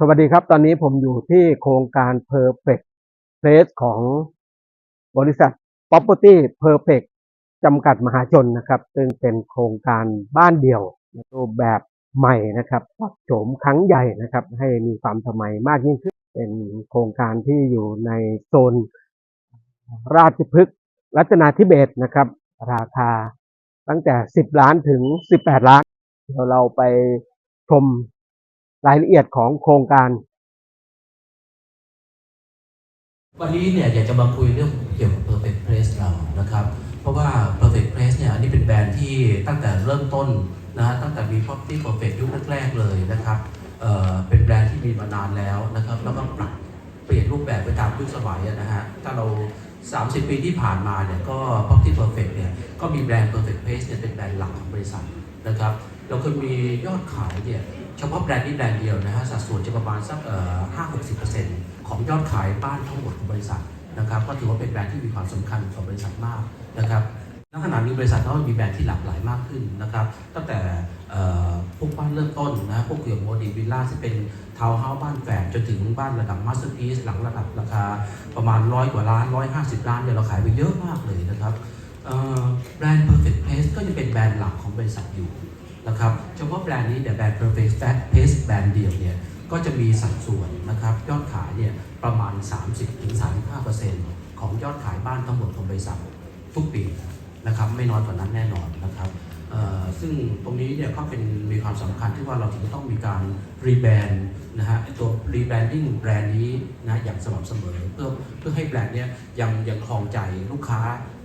สวัสดีครับ ตอนนี้ผมอยู่ที่โครงการ Perfect Place ของบริษัท Property Perfect จำกัดมหาชนนะครับ ซึ่งเป็นโครงการบ้านเดี่ยวรูปแบบใหม่นะครับปรับโฉมครั้งใหญ่นะครับ ให้มีความสมัยมากยิ่งขึ้น เป็นโครงการที่อยู่ในโซนราชพฤกษ์รัตนาธิเบศนะครับ ราคาตั้งแต่ 10 ล้านถึง 18 ล้าน เดี๋ยวเราไปชม รายละเอียดของโครงการ วันนี้เนี่ยอยากจะมาคุยเรื่องเกี่ยวกับ Perfect Place เรานะครับ เพราะว่า Perfect Place เนี่ยอันนี้เป็นแบรนด์ที่ตั้งแต่เริ่มต้นนะฮะตั้งแต่มี Property Perfect ยุคแรกๆเลยนะครับเออเป็นแบรนด์ที่มีมานานแล้วนะครับ แล้วก็ปรับเปลี่ยนรูปแบบไปตามยุคสมัยนะฮะถ้าเรา 30 ปีที่ผ่านมาเนี่ยก็ Property Perfect เนี่ยก็มีแบรนด์ Perfect Place เนี่ยเป็นแบรนด์หลักของบริษัทนะครับ เราเคยมียอดขายเนี่ยเฉพาะแบรนด์นี้แบรนด์เดียวนะฮะสัดส่วนจะประมาณสักเอ่อ5-60%ของยอดขายบ้านทั้งหมดของบริษัทนะครับก็ถือว่าเป็นแบรนด์ที่มีความสำคัญต่อบริษัทมากนะครับณขณะนี้บริษัทก็มีแบรนด์ที่หลากหลายมากขึ้นนะครับตั้งแต่พวกบ้านเริ่มต้นนะพวกเกี่ยวกับโมดีวิลล่าที่เป็นทาวน์เฮาส์บ้านแฝดจนถึงบ้านระดับมาสเตอร์พีซหลังระดับราคาประมาณร้อยกว่าล้านร้อยห้าสิบล้านเนี่ยเราขายไปเยอะมากเลยนะครับแบรนด์ Perfect Place ก็ยังเป็นแบรนด์หลักของบริษัทอยู่ นะครับเฉพาะแบรนด์นี้เนี่ยแบรนด์ Perfect Fat Paste แบรนด์เดียวเนี่ยก็จะมีสัดส่วนนะครับยอดขายเนี่ยประมาณ 30-35%ของยอดขายบ้านทั้งหมดของบริษัททุกปีนะครับไม่น้อยกว่านั้นแน่นอนนะครับซึ่งตรงนี้เนี่ยก็เป็นมีความสำคัญที่ว่าเราถึงจะต้องมีการรีแบรนด์นะฮะตัวรีแบรนดิ้งแบรนด์นี้นะอย่างสม่ำเสมอเพื่อเพื่อให้แบรนด์เนี่ยยังยังครองใจลูกค้า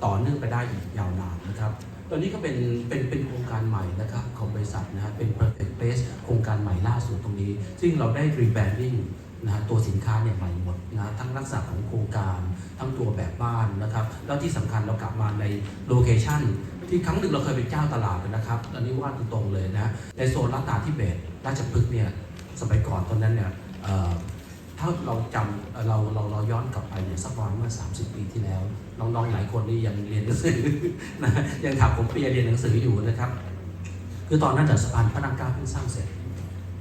ต่อเนื่องไปได้อีกยาวนานนะครับ ตัวนี้ก็เป็นเป็นเป็นโครงการใหม่นะครับของบริษัทนะฮะเป็น Perfect Place โครงการใหม่ล่าสุดตรงนี้ ซึ่งเราได้ rebranding นะฮะตัวสินค้าเนี่ยใหม่หมดนะทั้งลักษณะของโครงการทั้งตัวแบบบ้านนะครับ แล้วที่สำคัญเรากลับมาในโลเคชันที่ครั้งหนึ่งเราเคยเป็นเจ้าตลาดนะครับอันนี้ว่าตรงๆเลยนะในโซนรัตนาธิเบศราชพฤกษ์เนี่ยสมัยก่อนตอนนั้นเนี่ย ถ้าเราจำเราเราเราย้อนกลับไปเนี่ยสักประมาณเมื่อ 30 ปีที่แล้ว น้องๆหลายคนนี่ยังเรียนหนังสือนะยังถามผมเปียเรียนหนังสืออยู่นะครับ คือตอนนั้นแต่สะพานพระนางเก้าเพิ่งสร้างเสร็จ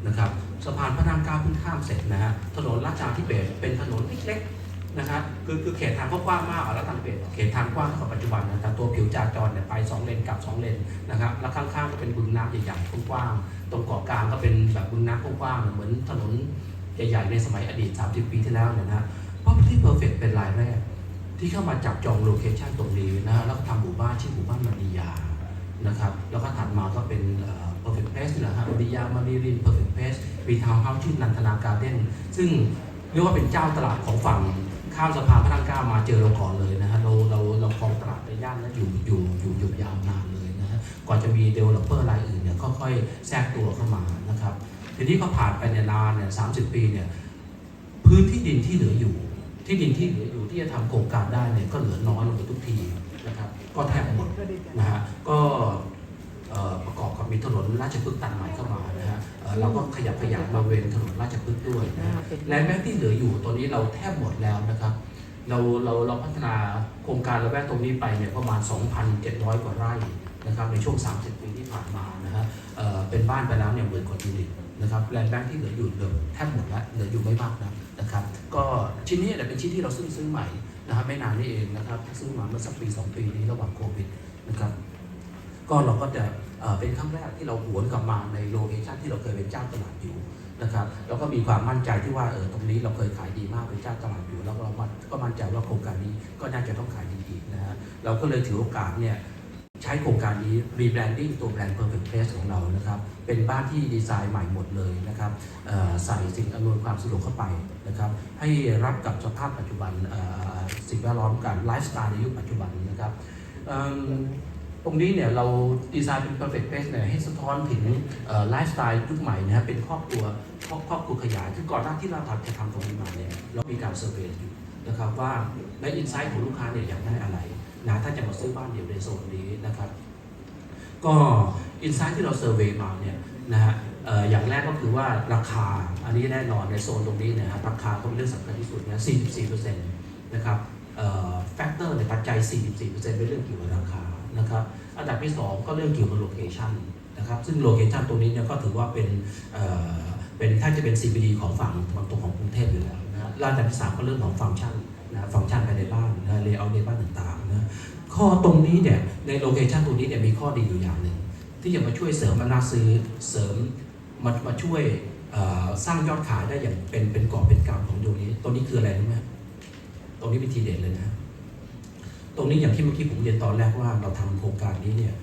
นะครับสะพานพระนางเก้าเพิ่งข้ามเสร็จนะฮะถนนราชาธิเบศเป็นถนนเล็กๆนะครับคือคือเขตทางก็กว้างมากอะแล้วทางเบศเขตทางกว้างเท่าปัจจุบันนะแต่ตัวผิวจราจรเนี่ยไปสองเลนกลับสองเลนนะครับแล้วข้างๆก็เป็นบึงน้ำใหญ่ๆกว้างๆตรงเกาะกลางก็เป็นแบบบึงน้ำกว้างๆเหมือนถนน ใหญ่ๆในสมัยอดีต 30 ปีที่แล้วเนี่ยนะ Property Perfect เป็นรายแรก ที่เข้ามาจับจองโลเคชันตรงนี้นะ แล้วก็ทำหมู่บ้านชื่อหมู่บ้านมาริยานะครับ แล้วก็ถัดมาก็เป็นเอ่อ Perfect Place นะฮะมาริยามาริริน Perfect Place มีทาวน์เฮาส์ชื่อนันทนาการ์เด้นซึ่งเรียกว่าเป็นเจ้าตลาดของฝั่งข้ามสะพานพระรามเก้ามาเจอเราก่อนเลยนะฮะเราเราเราครองตลาดในย่านนั้นอยู่อยู่อยู่อยู่ยาวนานเลยนะฮะก่อนจะมี developer รายอื่นเนี่ยค่อยๆแทรกตัวเข้ามานะครับ ทีนี้ก็ผ่านไปเนี่ยนานเนี่ยสาปีเนี่ยพื้นที่ดินที่เหลืออยู่ ที่ดินที่เหลืออยู่ที่จะทำโครงการได้เนี่ยก็เหลือน้อยลงไปทุกทีนะครับก็แทบหมดนะฮะก็เอ่อประกอบกับมีถนนราชพฤกษ์ตัดใหม่เข้ามานะฮะเอ่อเราก็ขยับขยายมาเวนถนนราชพฤกษ์ด้วยนะฮะแลนด์แบงค์ที่เหลืออยู่ตอนนี้เราแทบหมดแล้วนะครับ เราเราเราพัฒนาโครงการระแวกตรงนี้ไปเนี่ยประมาณ 2,700 กว่าไร่นะครับในช่วง 30 ปีที่ผ่านมานะฮะเอ่อเป็นบ้านไปแล้วเนี่ยหมื่นกว่ายูนิต นะครับแลนด์แบงค์ที่เหลืออยู่เหลือแทบหมดแล้วเหลืออยู่ไม่มากนะนะครับก็ชิ้นนี้เนี่ยเป็นชิ้นที่เราซื้อซื้อใหม่นะครับไม่นานนี้เองนะครับซื้อมาเมื่อสักปี 2 ปีนี้ระหว่างโควิดนะครับก็เราก็จะเป็นครั้งแรกที่เราหวนกลับมาในโลเคชันที่เราเคยเป็นเจ้าตลาดอยู่นะครับแล้วก็มีความมั่นใจที่ว่าเออตรงนี้เราเคยขายดีมากเป็นเจ้าตลาดอยู่ แล้วเราก็มั่นใจว่าโครงการนี้ก็น่าจะต้องขายดีอีกนะฮะเราก็เลยถือโอกาสเนี่ย ใช้โครงการนี้รีแบรนดิ้งตัวแบรนด์ Perfect Place ของเรานะครับ เป็นบ้านที่ดีไซน์ใหม่หมดเลยนะครับใส่สิ่งอำนวยความสะดวกเข้าไปนะครับ ให้รับกับสภาพปัจจุบันสิ่งแวดล้อมการไลฟ์สไตล์ในยุคปัจจุบันนะครับตรงนี้เนี่ยเราดีไซน์เป็น perfect place เนี่ยให้สะท้อนถึงไลฟ์สไตล์ยุคใหม่นะฮะเป็นครอบครัวครอบครอบครัวขยายคือก่อนหน้าที่เราทำจะทำตรงนี้มาเนี่ยเรามีการเซอร์เวย์อยู่นะครับว่าในอินไซต์ของลูกค้าเนี่ยอยากได้อะไร นะถ้าจะมาซื้อบ้านเดี่ยวในโซนนี้นะครับ ก็อินไซต์ที่เราเซอร์เวยมาเนี่ยนะฮะอย่างแรกก็คือว่าราคาอันนี้แน่นอนในโซนตรงนี้นยครับราคาก็เป็นเรื่องสำคัญที่สุดนะ44%นะครับแฟกเตอร์ในปัจจัย 44%เป็นเรื่องเกี่ยวกับราคานะครับอันดับที่ 2 ก็เรื่องเกี่ยวกับโลเคชันนะครับซึ่งโลเคชันตรงนี้เนี่ยก็ถือว่าเป็นเป็นถ้าจะเป็น CBD ของฝั่งตะวันตกของกรุงเทพอยู่แล้วนะแล้วอันดับที่สามก็เรื่องของฟังก์ชันนะฟังก์ชันภายในบ้านนะเลเยอร์ในบ้านต่าง นะข้อตรงนี้เนี่ยในโลเคชันตรงนี้เนี่ยมีข้อดีอยู่อย่างหนึ่งที่จะมาช่วยเสริมอำนาซื้อเสริมมามาช่วยสร้างยอดขายได้อย่างเป็นเป็นกอบเป็นกำของตรงนี้ตรงนี้คืออะไรรู้ไหมตรงนี้เป็นทีเด็ดเลยนะตรงนี้อย่างที่เมื่อกี้ผมเรียนตอนแรกว่าเราทำโครงการนี้เนี่ย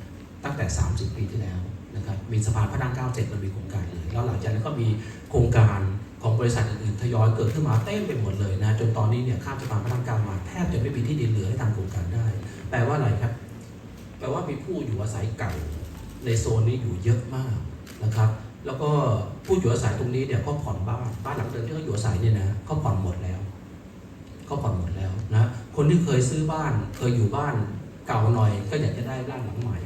ตั้งแต่ 30 ปีที่แล้วนะครับมีสะพานพระนั่งเก้าเสร็จมันมีโครงการเลยแล้วหลังจากนั้นก็มีโครงการของบริษัทอื่น ทยอยเกิดขึ้นมาเต็มไปหมดเลยนะจนตอนนี้เนี่ยข้ามสะพานพระนั่งเก้ามาแทบจะไม่มีที่ดินเหลือให้ทำโครงการได้ แปลว่าอะไรครับ แปลว่ามีผู้อยู่อาศัยเก่าในโซนนี้อยู่เยอะมากนะครับ แล้วก็ผู้อยู่อาศัยตรงนี้เนี่ยก็ผ่อนบ้านบ้านหลังเดิมที่เขาอยู่อาศัยเนี่ยนะเขาผ่อนหมดแล้วเขาผ่อนหมดแล้วนะคนที่เคยซื้อบ้านเคยอยู่บ้านเก่าหน่อย ก็อยากจะได้บ้านหลังใหม่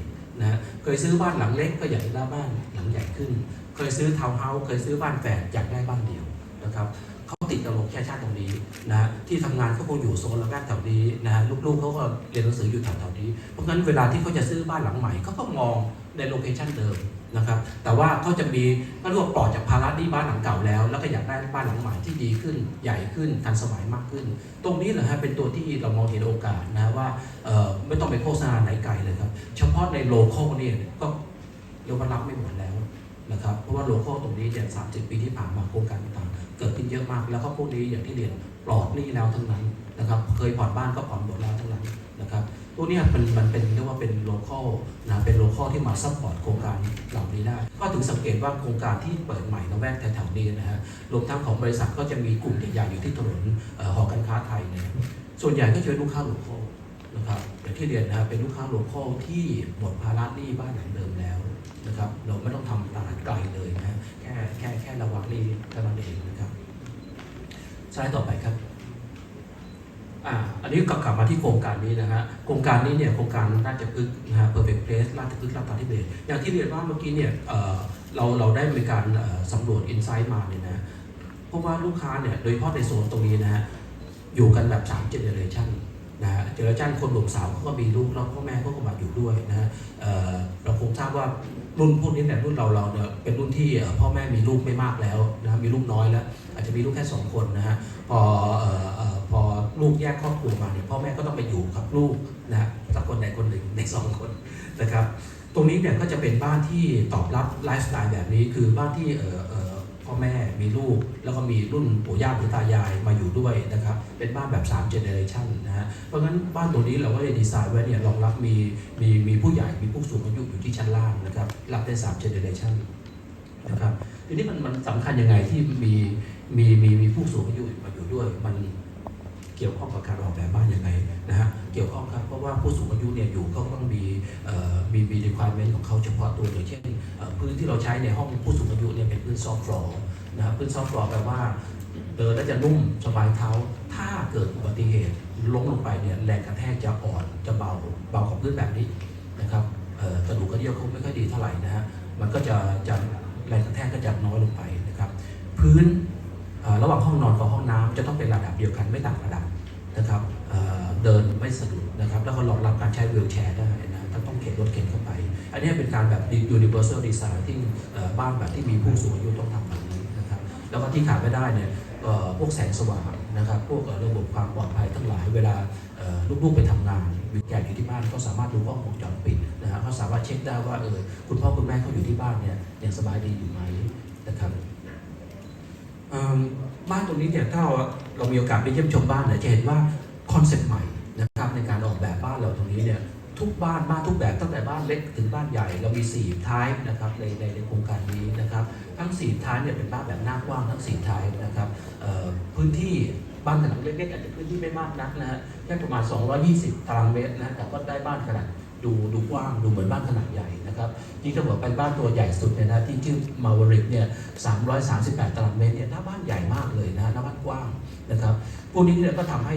นะเคยซื้อบ้านหลังเล็กก็อยากจะได้บ้านหลังใหญ่ขึ้น เคยซื้อทาวน์เฮาส์เคยซื้อบ้านแฝดอยากได้บ้านเดียว นะครับเขาติดกับโลเคชั่นตรงนี้นะที่ทำงานเขาคงอยู่โซนละแวกแถวนี้นะลูกๆเขาก็เรียนหนังสืออยู่แถวๆนี้ เพราะงั้นเวลาที่เขาจะซื้อบ้านหลังใหม่เขาก็มองในโลเคชันเดิมนะครับแต่ว่าเขาจะมีก็เรียกว่าปลอดจากภาระหนี้บ้านหลังเก่าแล้ว แล้วก็อยากได้บ้านหลังใหม่ที่ดีขึ้น ใหญ่ขึ้นทันสมัยมากขึ้น ตรงนี้แหละฮะเป็นตัวที่เรามองเห็นโอกาสนะว่าไม่ต้องไปโฆษณาไหนไกลเลยครับ เฉพาะในโลเคอลนี่ก็เรียกว่ารับไม่หมดแล้วนะครับเพราะว่าโลเคอลตรงนี้เนี่ยสามสิบปีที่ผ่านมาโครงการต่าง เกิดขึ้นเยอะมาก แล้วก็พวกนี้อย่างที่เรียนปลอดหนี้แล้วทั้งนั้นนะครับเคยผ่อนบ้านก็ผ่อนหมดแล้วทั้งนั้นนะครับตัวนี้มันมันเป็นเรียกว่าเป็นโลเคอลนะเป็นโลเคอลที่มาซัพพอร์ตโครงการเหล่านี้ได้ ก็ถึงสังเกตว่าโครงการที่เปิดใหม่ละแวกแถวๆนี้นะฮะรวมทั้งของบริษัทก็จะมีกลุ่มใหญ่ๆอยู่ที่ถนนหอการค้าไทยเนี่ยส่วนใหญ่ก็จะเป็นลูกค้าโลเคอลนะครับอย่างที่เรียนนะครับเป็นลูกค้าโลเคอลที่หมดภาระหนี้บ้านหลังเดิมแล้วนะครับเราไม่ต้องทำตลาดไกลเลยนะแค่แค่แค่ระวังหนี้เท่านั้นเองนะครับ สไลด์ต่อไปครับอ่าอันนี้กลับมาที่โครงการนี้นะฮะ โครงการนี้เนี่ยโครงการราชพฤกษ์นะฮะ perfect place ราชพฤกษ์ราชตาธิเบศอย่างที่เรียนว่าเมื่อกี้เนี่ยเราเราได้มีการสำรวจอินไซต์มาเนี่ยนะเพราะว่าลูกค้าเนี่ยโดยเฉพาะในโซนตรงนี้นะฮะอยู่กันแบบ3 generation นะฮะเจเนอเรชันคนหนุ่มสาวเขาก็มีลูกแล้วพ่อแม่เขาก็มาอยู่ด้วยนะฮะเเราคงทราบว่ารุ่นพวกนี้เนี่ยรุ่นเราเราเนี่ยเป็นรุ่นที่พ่อแม่มีลูกไม่มากแล้วนะมีลูกน้อยแล้ว อาจจะมีลูกแค่สองคนนะฮะพออพอลูกแยกครอบครัวมาเนี่ยพ่อแม่ก็ต้องไปอยู่กับลูกนะฮะสักคนใดคนหนึ่งในสองคนนะครับ ตรงนี้เนี่ยก็จะเป็นบ้านที่ตอบรับไลฟ์สไตล์แบบนี้คือบ้านที่ พ่อแม่มีลูก แล้วก็มีรุ่นปู่ย่าปู่ตายายมาอยู่ด้วยนะครับ เป็นบ้านแบบ3 generation นะฮะเพราะงั้นบ้านตัวนี้เราก็เลยดีไซน์ไว้เนี่ยรองรับมีมีมีผู้ใหญ่มีผู้สูงอายุอยู่ที่ชั้นล่างนะครับรับได้3 generation นะครับทีนี้มันมันสำคัญยังไงที่มีมีมีมีผู้สูงอายุมาอยู่ด้วยมัน เกี่ยวข้องกับการออกแบบบ้านยังไงนะฮะเกี่ยวข้องครับเพราะว่าผู้สูงอายุเนี่ยอยู่ก็ต้องมีมีมี requirement ของเขาเฉพาะตัวอย่างเช่นพื้นที่เราใช้ในห้องผู้สูงอายุเนี่ยเป็นพื้น soft floor นะครับพื้น soft floor แปลว่าเดินแล้วจะนุ่มสบายเท้า ถ้าเกิดอุบัติเหตุล้มลงไปเนี่ยแรงกระแทกจะอ่อนจะเบาเบากว่าพื้นแบบนี้นะครับกระดูกกระเดี่ยวเขาไม่ค่อยดีเท่าไหร่นะฮะมันก็จะจะแรงกระแทกก็จะน้อยลงไปนะครับ พื้นระหว่างห้องนอนกับห้องน้ำจะต้องเป็นระดับเดียวกันไม่ต่างระดับ นะครับเเดินไม่สะดุดนะครับแล้วก็รองรับการใช้วีลแชร์ได้นะถ้าต้องเข็นรถเข็นเข้าไป อันนี้เป็นการแบบ universal design ที่เอ่บ้านแบบที่มีผู้สูงอายุต้องทำแบบนี้นะครับแล้วก็ที่ขาดไม่ได้เนี่ยพวกแสงสว่างนะครับพวกระบบความปลอดภัยทั้งหลายเวลาลูกๆไปทำงานวิแกอยู่ที่บ้านก็สามารถดูกล้องวงจรปิดนะฮะเขาสามารถเช็คได้ว่าเออคุณพ่อคุณแม่เขาอยู่ที่บ้านเนี่ยยังสบายดีอยู่ไหมนะครับบ้านตรงนี้เนี่ยถ้า เรามีโอกาสไปเยี่ยมชมบ้านเนี่ยจะเห็นว่าคอนเซ็ปต์ใหม่นะครับในการออกแบบบ้านเราตรงนี้เนี่ยทุกบ้านบ้านทุกแบบตั้งแต่บ้านเล็กถึงบ้านใหญ่เรามี4ท้ายนะครับในในในโครงการนี้นะครับทั้ง4ท้ายเนี่ยเป็นบ้านแบบหน้ากว้างทั้ง4ท้ายนะครับพื้นที่บ้านขนาดเล็กๆอาจจะพื้นที่ไม่มากนักนะฮะแค่ประมาณ 220 ตารางเมตรนะแต่ก็ได้บ้านขนาด ดูดูกว้างดูเหมือนบ้านขนาดใหญ่นะครับยิ่งถ้าเกิดไปบ้านตัวใหญ่สุดเนี่ยนะที่ชื่อมาวริกเนี่ย338 ตารางเมตรเนี่ยหน้าบ้านใหญ่มากเลยนะหน้าบ้านกว้างนะครับพวกนี้เนี่ยก็ทำให้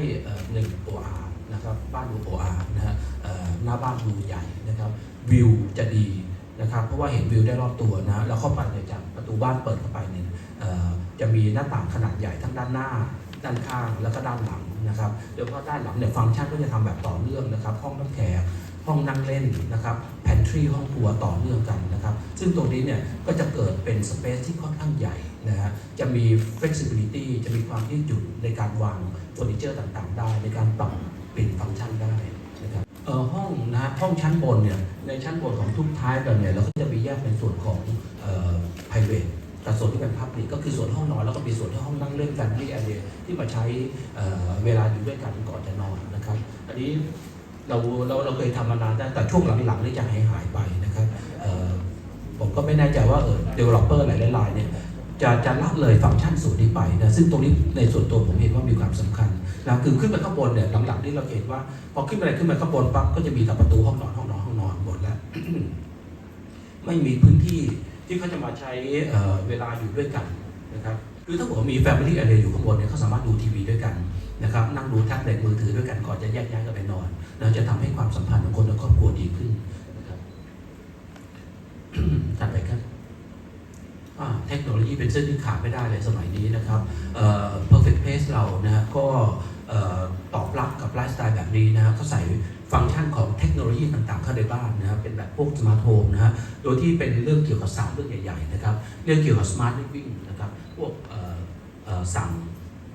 หนึ่งโออาร์นะครับบ้านดูโออาร์นะฮะหน้าบ้านดูใหญ่นะครับวิวจะดีนะครับเพราะว่าเห็นวิวได้รอบตัวนะแล้วเข้าไปเนี่ยจากประตูบ้านเปิดเข้าไปเนี่ยจะมีหน้าต่างขนาดใหญ่ทั้งด้านหน้าด้านข้างแล้วก็ด้านหลังนะครับโดยเฉพาะด้านหลังเนี่ยฟังก์ชันก็จะทำแบบต่อเนื่องนะครับห้องน้ำแขก ห้องนั่งเล่นนะครับแพนทรีห้องครัวต่อเนื่องกันนะครับ ซึ่งตรงนี้เนี่ยก็จะเกิดเป็นสเปซที่ค่อนข้างใหญ่นะฮะจะมี flexibility จะมีความยืดหยุ่นในการวางเฟอร์นิเจอร์ต่างๆ ได้ ในการปรับเปลี่ยนฟังก์ชันได้นะครับเออห้องนะห้องชั้นบนเนี่ยในชั้นบนของทุกท้ายเราเนี่ยเราก็จะมีแยกเป็นส่วนของเอ่อ private กับส่วนที่เป็น public ก็คือส่วนห้องนอนแล้วก็มีส่วนที่ห้องนั่งเล่นกันที่ area ที่มาใช้เอ่อเวลาอยู่ด้วยกันก่อนจะนอนนะครับ อันนี้ เราเราเราเคยทำมานานแต่แต่ช่วงหลังๆนี่จะหายหายไปนะครับผมก็ไม่แน่ใจว่าเออ developer หลายๆรายเนี่ยจะจะละเลยฟังก์ชันส่วนนี้ไปนะซึ่งตรงนี้ในส่วนตัวผมเห็นว่ามีความสำคัญนะคือขึ้นไปข้างบนเนี่ยหลังๆนี่เราเห็นว่า พอขึ้นไปขึ้นไปข้างบนปั๊บก็จะมีแต่ประตูห้องนอนห้องนอนห้องนอนหมดแล้ว ไม่มีพื้นที่ที่เขาจะมาใช้เเวลาอยู่ด้วยกัน หรือถ้าผมมี Family Area อยู่ข้างบนเนี่ยเขาสามารถดูทีวีด้วยกันนะครับนั่งดูแท็บเล็ตมือถือด้วยกันก่อนจะแยกย้ายกันไปนอนแล้วจะทำให้ความสัมพันธ์ของคนในครอบครัวดีขึ้นนะครับถัดไปครับเทคโนโลยีเป็นเส้นที่ขาดไม่ได้เลยสมัยนี้นะครับ perfect pace เรานะฮะก็ตอบรับกับไลฟ์สไตล์แบบนี้นะฮะก็ใส่ ฟังก์ชันของเทคโนโลยีต่างๆ เข้าในบ้านนะครับเป็นแบบพวกสมาร์ทโฮมนะฮะโดยที่เป็นเรื่องเกี่ยวกับสามเรื่องใหญ่ๆนะครับเรื่องเกี่ยวกับ smart living นะครับพวกสั่ง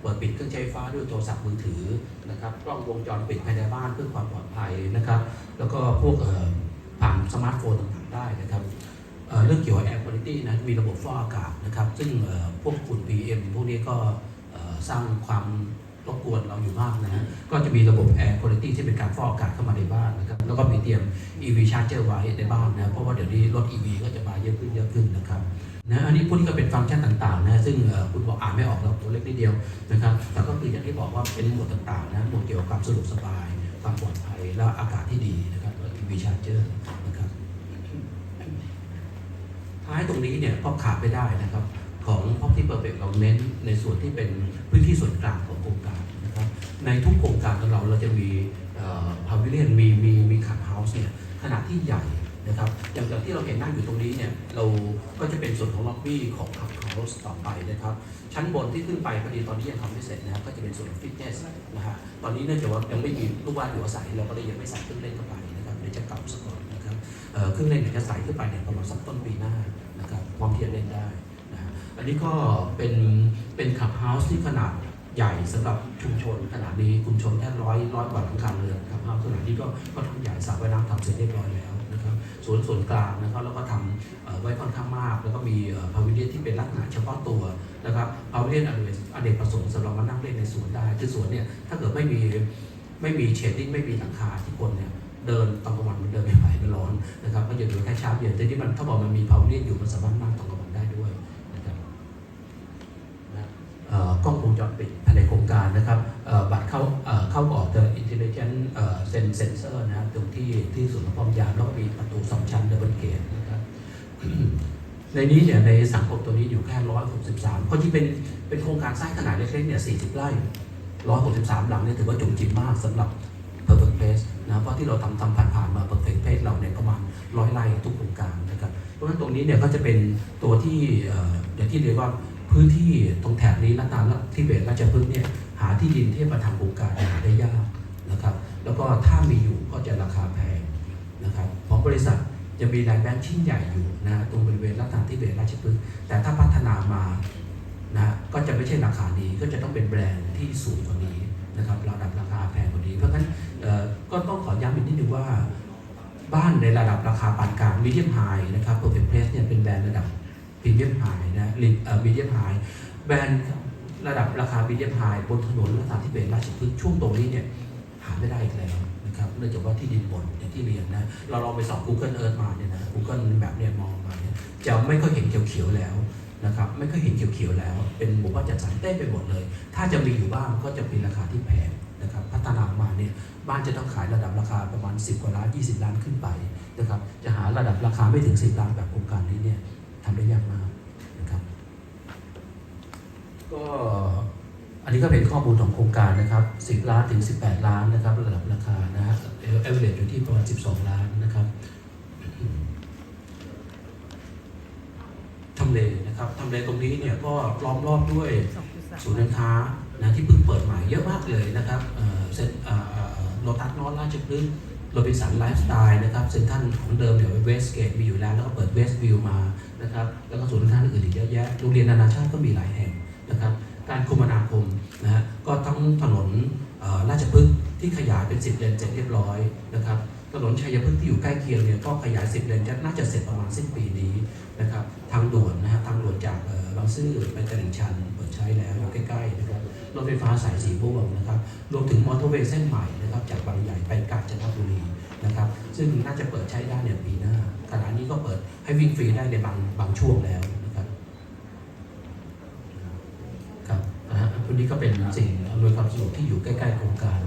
เปิดปิดเครื่องใช้ไฟฟ้าด้วยโทรศัพท์มือถือนะครับกล้องวงจรปิดภายในบ้านเพื่อความปลอดภัยนะครับแล้วก็พวกผ่านสมาร์ทโฟนต่างๆได้นะครับเเรื่องเกี่ยวกับ air quality นะมีระบบฟอกอากาศนะครับซึ่งพวกฝุ่น PM พวกนี้ก็สร้างความ รบกวนเราอยู่มากนะฮะก็จะมีระบบ air quality ที่เป็นการฟอกอากาศเข้ามาในบ้านนะครับแล้วก็มีเตรียม EV charger ไว้ในบ้านนะเพราะว่าเดี๋ยวนี้รถ EV ก็จะมาเยอะขึ้นเยอะขึ้นนะครับนะอันนี้พวกนี้ก็เป็นฟังก์ชันต่างๆนะซึ่งคุณบอกอ่านไม่ออกเราตัวเล็กนิดเดียวนะครับแต่ก็คืออย่างที่บอกว่าเป็นหมวดต่างๆนะหมวดเกี่ยวกับความสะดวกสบาย ความปลอดภัยและอากาศที่ดีนะครับแล้ว EV charger นะครับท้ายตรงนี้เนี่ยก็ขาดไม่ได้นะครับของ Property Perfect เราเน้นในส่วนที่เป็นพื้นที่ส่วนกลางของ ในทุกโครงการของเราเราจะมีพาวิเลียนมีมีมีขับเฮาส์เนี่ยขนาดที่ใหญ่นะครับอย่างอย่างที่เราเห็นนั่งอยู่ตรงนี้เนี่ยเราก็จะเป็นส่วนของล็อบบี้ของขับเฮาส์ต่อไปนะครับ ชั้นบนที่ขึ้นไปพอดีตอนนี้ยังทำไม่เสร็จนะครับก็จะเป็นส่วนของฟิตเนสนะฮะตอนนี้เนื่องจากว่ายังไม่มีลูกบ้านอยู่อาศัยเราก็เลยยังไม่ใส่เครื่องเล่นเข้าไปนะครับเดี๋ยวจะเก่าซะก่อนนะครับเครื่องเล่นจะใส่ขึ้นไปเนี่ยประมาณสักต้นปีหน้านะครับพร้อมที่จะเล่นได้นะฮะอันนี้ก็เป็นเป็นขับเฮาส์ที่ขนาด ใหญ่สำหรับชุมชนขนาดนี้ชุมชนแค่ร้อยร้อยกว่าหลังคาเรือนครับขนาดนี้ก็ก็ทำใหญ่สระว่ายน้ำทำเสร็จเรียบร้อยแล้วนะครับส่วนส่วนกลางนะครับแล้วก็ทำเอ่อไว้ค่อนข้างมาก แล้วก็มีพาวิเลียนที่เป็นลักษณะเฉพาะตัวนะครับพาวิเลียนอเนกอเนกประสงค์สำหรับมานั่งเล่นในสวนได้คือสวนเนี่ยถ้าเกิดไม่มีไม่มีเชดดิ้งไม่มีหลังคาที่คนเนี่ยเดินตอนกลางวันมันเดินไม่ไหวมันร้อนนะครับก็จะดูแค่เช้าเย็นแต่ที่มันถ้าบอกมันมีพาวิเลียนอยู่มันสามารถนั่งตอนกลางวันได้ด้วยนะครับเอ่อกล้องวงจรปิด ตรงที่ที่ศูนย์ป้อมยามแล้วก็มีประตูสองชั้น Double Gate นะครับในนี้เนี่ยในสังคมตัวนี้อยู่แค่163เพราะที่เป็นเป็นโครงการสร้างขนาดเล็กๆเนี่ย40ไร่163หลังเนี่ยถือว่าจุ่มจิ๋มมากสำหรับ Perfect Place นะเพราะที่เราทำทำผ่านๆมา Perfect Place เราเนี่ยประมาณร้อยไร่ทุกโครงการนะครับเพราะฉะนั้นตรงนี้เนี่ยก็จะเป็นตัวที่เอ่ออย่างที่เรียกว่าพื้นที่ตรงแถบนี้ละตาละที่เบตราชพฤกษ์เนี่ยหาที่ดินที่จะมาทำโครงการหาได้ยากนะครับ แล้วก็ถ้ามีอยู่ก็ จะราคาแพงนะครับของบริษัทจะมีลนด์แบงค์ชิ้นใหญ่อยู่นะตรงบริเวณละตาที่เบตราชพฤกษ์แต่ถ้าพัฒนามานะก็จะไม่ใช่ราคานี้ก็จะต้องเป็นแบรนด์ที่สูงกว่านี้นะครับระดับราคาแพงกว่านี้ เพราะฉะนั้นก็ต้องขอย้ำอีกนิดนึงว่าบ้านในระดับราคาปานกลางมีเดียมไฮนะครับ Perfect Place เนี่ยเป็นแบรนด์ระดับพรีเมียมไฮนะลิเอ่อมีเดียมไฮแบรนด์ระดับราคามีเดียมไฮบนถนนรัตนาธิเบศราชพฤกษ์ช่วงตรงนี้เนี่ยาไม่ได้อีกแล้วนะครับเนื่องจากว่าที่ดินบนอย่างที่เรียนนะ เราลองไปสอบ Google Earth มาเนี่ยนะ Google แบบเนี่ยมองมาเนี่ยจะไม่ค่อยเห็นเขียวๆแล้วนะครับไม่ค่อยเห็นเขียวๆแล้ว เป็นหมู่บ้านจัดสรรเต้นไปหมดเลย ถ้าจะมีอยู่บ้างก็จะเป็นราคาที่แพงนะครับพัฒนาออกมาเนี่ยบ้านจะต้องขายระดับราคาประมาณ 10 กว่าล้าน 20 ล้านขึ้นไปนะครับจะหาระดับราคาไม่ถึง 10 ล้านแบบโครงการนี้เนี่ยทำได้ยากมากนะครับก็ อันนี้ก็เป็นข้อมูลของโครงการนะครับ 10 ล้านถึง 18 ล้านนะครับ ระดับราคานะฮะเอเวอเรอยู่ที่ประมาณ 12 ล้านนะครับทำเลนะครับทำเลตรงนี้เนี่ยก็ล้อมรอบด้วยศูนย์การค้านะที่เพิ่งเปิดใหม่เยอะมากเลยนะครับเอ่อเซ็นโลตัสนอตราชพฤกษ์โรบินสันไลฟ์สไตล์นะครับเซ็นทรัลของเดิมเนี่ยเวสเกตมีอยู่แล้ว แล้วก็เปิดเวสต์วิวมานะครับ แล้วก็ศูนย์การค้าอื่นอีกเยอะแยะโรงเรียนนานาชาติก็มีหลายแห่งนะครับ การคมนาคมนะฮะก็ทั้งถนนราชพฤกษ์ที่ขยายเป็น 10 เลนเสร็จเรียบร้อยนะครับถนนชัยพฤกษ์ที่อยู่ใกล้เคียงเนี่ยก็ขยาย 10 เลนจะน่าจะเสร็จประมาณสิ้นปีนี้นะครับทางด่วนนะฮะทางด่วนจากบางซื่อไปตลิ่งชันเปิดใช้แล้วใกล้ๆนะครับรถไฟฟ้าสายสีม่วงนะครับรวมถึงมอเตอร์เวย์เส้นใหม่นะครับจากบางใหญ่ไปกาญจนบุรีนะครับซึ่งน่าจะเปิดใช้ได้ในปีหน้าขณะนี้ก็เปิดให้วิ่งฟรีได้ในบางบางช่วงแล้ว นี้ก็เป็นสิ่งอำนวยความสะดวกที่อยู่ใกล้ๆโครงการ